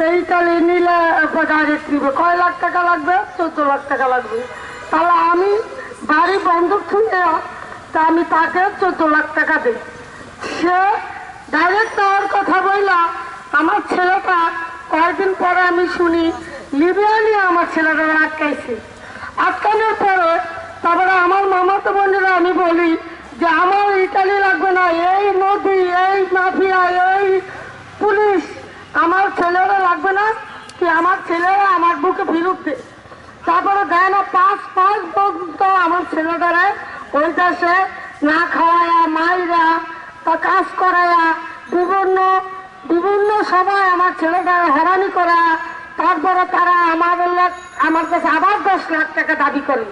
সেইটালে নিলে ডাইরেক্ট নিবে কয় লাখ টাকা লাগবে? চোদ্দ লাখ টাকা লাগবে। তাহলে আমি বাড়ি বন্ধক থুয়ে তা আমি তাকে চোদ্দ লাখ টাকা দিই। সে ডাইরেক্ট নেওয়ার কথা বললা আমার ছেলেটা কয়েকদিন পরে আমি শুনি, লিবিয়া নিয়ে আমার ছেলেটা আটকাইছে। আটকানোর পরে তারপরে আমার মামাতো বোনেরা আমি বলি যে, আমার ইটালি লাগবে না, এই নদী, এই মাফিয়া, এই পুলিশ আমার ছেলেরা লাগবে না কি আমার ছেলেরা আমার বুকে দে তারপরে দেয় না, পাঁচ পাঁচ পর্যন্ত আমার ছেলেটারে ওই দেশে না খাওয়ায়া, মাইরা, তা কাজ করায়া, বিভিন্ন বিভিন্ন সময় আমার ছেলেটা হরানি করা, তারপরে তারা আমার আমার কাছে আবার দশ লাখ টাকা দাবি করে।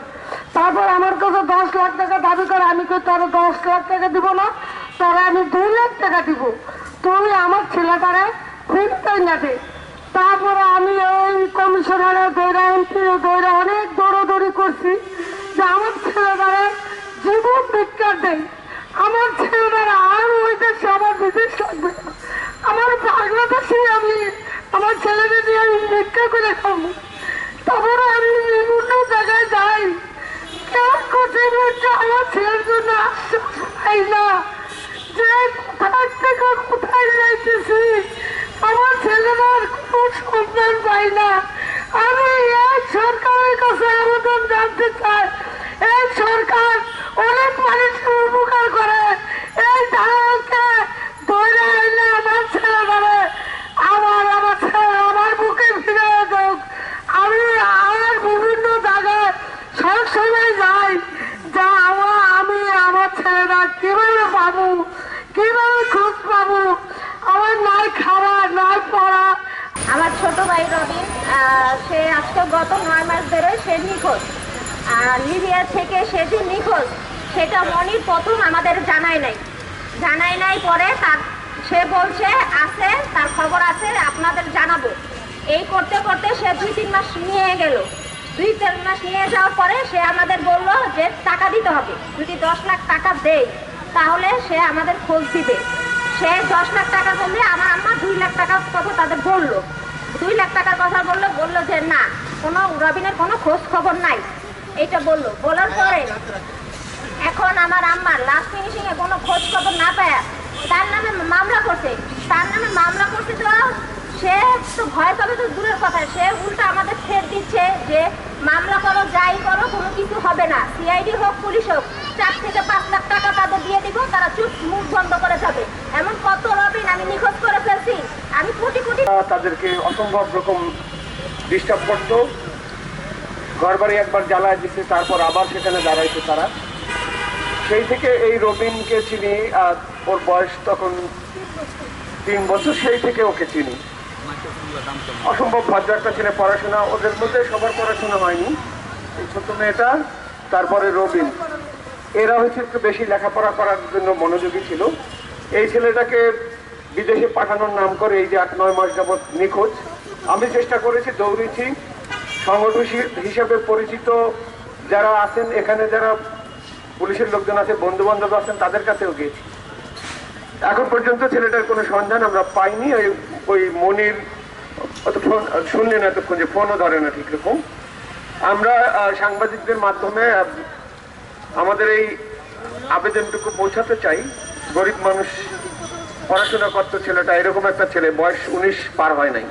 তারপর আমার কাছে দশ লাখ টাকা দাবি করে, আমি কই তোর দশ লাখ টাকা দিব না, তোরা আমি দুই লাখ টাকা দিব। তুই আমার ছেলেটারে ফিরতেই না দে তারপরে আমি ওই কমিশনারে দৌড়া এমপি দৌড়া অনেক দৌড়াদৌড়ি করছি যে আমার ছেলেটারে জীবন ভিক্ষা দেয় আমার ছেলেটারা আর ওই দেশে আমার বিদেশ লাগবে। আমার বাংলাদেশে আমি আমার ছেলেদের নিয়ে আমি ভিক্ষা করে খাব। তারপরে আমি বিভিন্ন জায়গায় যাই। কেউ আমার ছেলের জন্য আশ্বাস পাই না যে কোথায় থেকে কোথায় যাইতেছি। আমার ছেলেরার কোনো সন্ধান পাই না। আমি এই সরকারের কাছে আবেদন জানতে চাই। এই সরকার অনেক মানুষের উপকার করে। এই ধারণকে ধরে এনে আমার ছেলে ধরে আমার আমার ছেলে আমার বুকে ফিরে দেখ আমি আর বিভিন্ন জায়গায় সব সময় যাই যা আমার, আমি আমার ছেলেরা কীভাবে পাবো, কীভাবে খোঁজ পাবো? আমার নাই পড়া আমার ছোট ভাই রবিন সে আজকে গত নয় মাস ধরে সে নিখোঁজ। আর লিবিয়া থেকে সে যে নিখোঁজ, সেটা মনির প্রথম আমাদের জানায় নাই। জানাই নাই পরে তার সে বলছে, আছে, তার খবর আছে, আপনাদের জানাব। এই করতে করতে সে দুই তিন মাস নিয়ে গেল। দুই তিন মাস নিয়ে যাওয়ার পরে সে আমাদের বলল যে টাকা দিতে হবে। যদি দশ লাখ টাকা দেয়, তাহলে সে আমাদের খোঁজ দিবে। সে দশ লাখ টাকা বললে আমার আম্মা দুই লাখ টাকার কথা তাদের বলল। দুই লাখ টাকার কথা বলল বলল যে, না, কোনো রবিনের কোনো খোঁজ খবর নাই। এটা বলল। বলার পরে এখন আমার আম্মার লাস্ট ফিনিশিং এ কোনো খোঁজ খবর না পায়। তার নামে মামলা করছে। তার নামে মামলা করছে তো সে তো ভয় পাবে তো দূরের কথা। সে উল্টা আমাদের ফের দিচ্ছে যে, মামলা করো, যাই করো, কোনো কিছু হবে না। সিআইডি হোক, পুলিশ হোক, চার থেকে পাঁচ লাখ টাকা তাদের দিয়ে দিব। তারা চুপ, মুখ বন্ধ করে যাবে এমন কত রবিন আমি নিখোঁজ করে ফেলছি আমি কোটি কোটি তাদেরকে অসম্ভব রকম ডিস্টার্ব করতো। ঘর বাড়ি একবার জ্বালায় দিচ্ছে তারপর আবার সেখানে দাঁড়াইছে তারা। সেই থেকে এই রবিনকে চিনি, আর ওর বয়স তখন তিন বছর, সেই থেকে ওকে চিনি। অসম্ভব ভদ্র একটা ছেলে, পড়াশোনা ওদের মধ্যে সবার পড়াশোনা হয়নি। এই ছোট মেয়েটা, তারপরে রবিন। এরা হচ্ছে একটু বেশি লেখাপড়া করার জন্য মনোযোগী ছিল। এই ছেলেটাকে বিদেশে পাঠানোর নাম করে এই যে আট, নয় মাস যাবৎ নিখোঁজ। আমি চেষ্টা করেছি, দৌড়েছি। সংগঠন হিসে- হিসেবে পরিচিত যারা আছেন, এখানে যারা পুলিশের লোকজন আছে বন্ধু বান্ধব আছেন, তাদের কাছেও গিয়েছি। এখন পর্যন্ত ছেলেটার কোনো সন্ধান আমরা পাইনি। ওই ওই মনির, অত ফোন, শুনলেন এতক্ষণ যে ফোনও ধরে না ঠিক রকম। আমরা সাংবাদিকদের মাধ্যমে আমাদের এই আবেদনটুকু পৌঁছাতে চাই। গরিব মানুষ পড়াশোনা করতো ছেলেটা এরকম একটা ছেলে বয়স উনিশ পার হয় নাই।